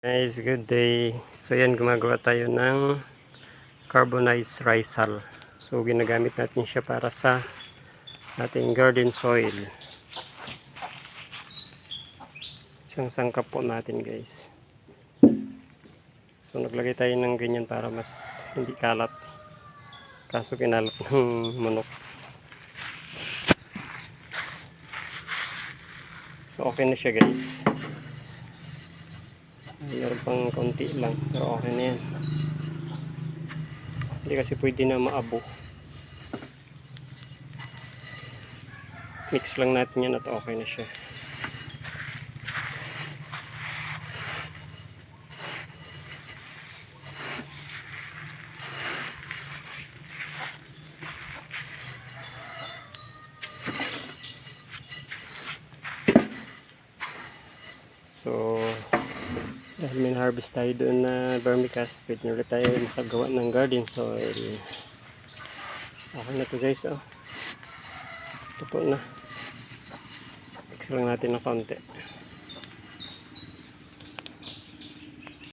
Guys, good day. So yan, gumagawa tayo ng carbonized hull. So ginagamit natin siya para sa ating garden soil. Isang sangkap po natin guys. So naglagay tayo ng ganyan para mas hindi kalat. Kaso kinalat ng manok. So okay na siya guys. Meron pang konti lang. Pero okay na yan. Hindi kasi pwede na maabo. Mix lang natin yan at okay na siya. So, dahil may harvest tayo doon na vermicast, pwede na ulit tayo makagawa ng garden soil. Okay na to guys, oh. Ito po na. Mix lang natin ng konti.